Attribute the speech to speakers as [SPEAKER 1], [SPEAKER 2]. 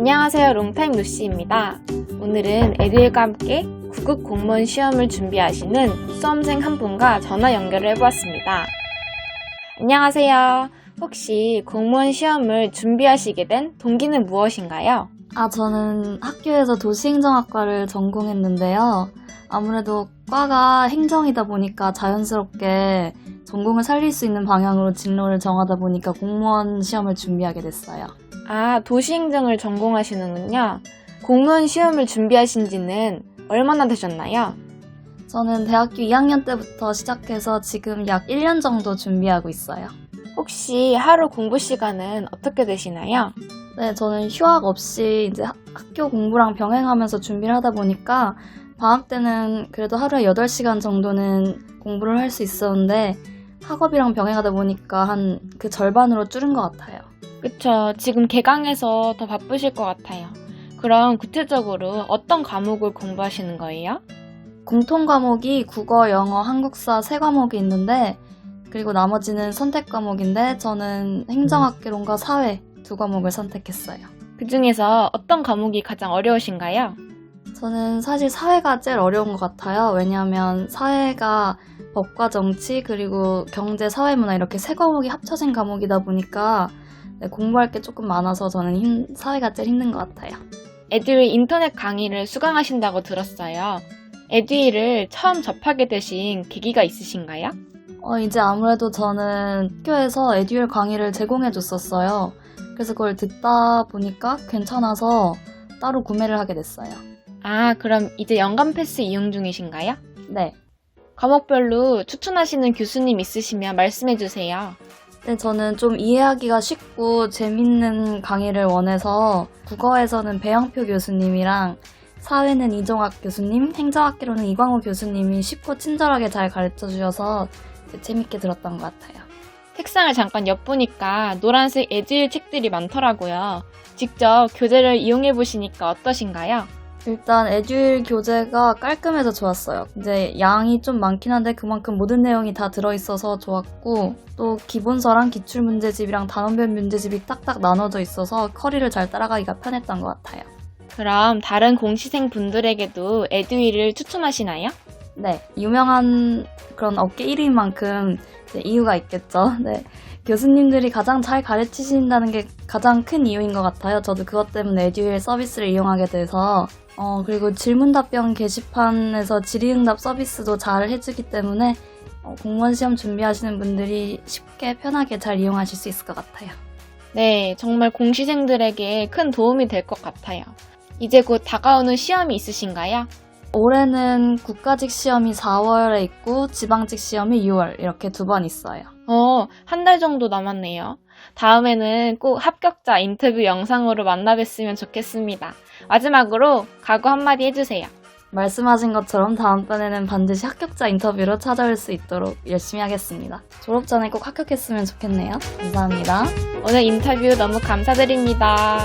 [SPEAKER 1] 안녕하세요. 롱타임 루시입니다. 오늘은 애들과 함께 구급 공무원 시험을 준비하시는 수험생 한 분과 전화 연결을 해보았습니다. 안녕하세요. 혹시 공무원 시험을 준비하시게 된 동기는 무엇인가요?
[SPEAKER 2] 아, 저는 학교에서 도시행정학과를 전공했는데요. 아무래도 과가 행정이다 보니까 자연스럽게 전공을 살릴 수 있는 방향으로 진로를 정하다 보니까 공무원 시험을 준비하게 됐어요.
[SPEAKER 1] 아, 도시행정을 전공하시는군요. 공무원 시험을 준비하신 지는 얼마나 되셨나요?
[SPEAKER 2] 저는 대학교 2학년 때부터 시작해서 지금 약 1년 정도 준비하고 있어요.
[SPEAKER 1] 혹시 하루 공부 시간은 어떻게 되시나요?
[SPEAKER 2] 네, 저는 휴학 없이 이제 학- 학교 공부랑 병행하면서 준비를 하다 보니까 방학 때는 그래도 하루에 8시간 정도는 공부를 할 수 있었는데 학업이랑 병행하다 보니까 한 그 절반으로 줄은 것 같아요.
[SPEAKER 1] 그쵸. 지금 개강해서 더 바쁘실 것 같아요. 그럼 구체적으로 어떤 과목을 공부하시는 거예요?
[SPEAKER 2] 공통 과목이 국어, 영어, 한국사 세 과목이 있는데 그리고 나머지는 선택 과목인데 저는 행정학개론과 사회 두 과목을 선택했어요.
[SPEAKER 1] 그 중에서 어떤 과목이 가장 어려우신가요?
[SPEAKER 2] 저는 사실 사회가 제일 어려운 것 같아요. 왜냐하면 사회가 법과 정치 그리고 경제, 사회문화 이렇게 세 과목이 합쳐진 과목이다 보니까 네, 공부할 게 조금 많아서 저는 힘- 사회가 제일 힘든 것 같아요.
[SPEAKER 1] 에듀윌 인터넷 강의를 수강하신다고 들었어요. 에듀윌을 처음 접하게 되신 계기가 있으신가요?
[SPEAKER 2] 어, 이제 아무래도 저는 학교에서 에듀윌 강의를 제공해 줬었어요. 그래서 그걸 듣다 보니까 괜찮아서 따로 구매를 하게 됐어요.
[SPEAKER 1] 아, 그럼 이제 연간 패스 이용 중이신가요?
[SPEAKER 2] 네.
[SPEAKER 1] 과목별로 추천하시는 교수님 있으시면 말씀해 주세요.
[SPEAKER 2] 네, 저는 좀 이해하기가 쉽고 재밌는 강의를 원해서 국어에서는 배영표 교수님이랑 사회는 이종학 교수님, 행정학개론은 이광호 교수님이 쉽고 친절하게 잘 가르쳐 주셔서 재밌게 들었던 것 같아요.
[SPEAKER 1] 책상을 잠깐 엿보니까 노란색 에듀윌 책들이 많더라고요. 직접 교재를 이용해 보시니까 어떠신가요?
[SPEAKER 2] 일단 에듀윌 교재가 깔끔해서 좋았어요. 이제 양이 좀 많긴 한데 그만큼 모든 내용이 다 들어있어서 좋았고 또 기본서랑 기출 문제집이랑 단원별 문제집이 딱딱 나눠져 있어서 커리를 잘 따라가기가 편했던 것 같아요.
[SPEAKER 1] 그럼 다른 공시생 분들에게도 에듀윌을 추천하시나요?
[SPEAKER 2] 네, 유명한 그런 업계 1위인 만큼 이유가 있겠죠. 네. 교수님들이 가장 잘 가르치신다는 게 가장 큰 이유인 것 같아요. 저도 그것 때문에 에듀윌 서비스를 이용하게 돼서 어, 그리고 질문 답변 게시판에서 질의응답 서비스도 잘 해주기 때문에 어, 공무원 시험 준비하시는 분들이 쉽게 편하게 잘 이용하실 수 있을 것 같아요.
[SPEAKER 1] 네, 정말 공시생들에게 큰 도움이 될 것 같아요. 이제 곧 다가오는 시험이 있으신가요?
[SPEAKER 2] 올해는 국가직 시험이 4월에 있고 지방직 시험이 6월 이렇게 두 번 있어요.
[SPEAKER 1] 어, 한 달 정도 남았네요. 다음에는 꼭 합격자 인터뷰 영상으로 만나 뵀으면 좋겠습니다. 마지막으로 각오 한마디 해주세요.
[SPEAKER 2] 말씀하신 것처럼 다음번에는 반드시 합격자 인터뷰로 찾아올 수 있도록 열심히 하겠습니다. 졸업 전에 꼭 합격했으면 좋겠네요. 감사합니다.
[SPEAKER 1] 오늘 인터뷰 너무 감사드립니다.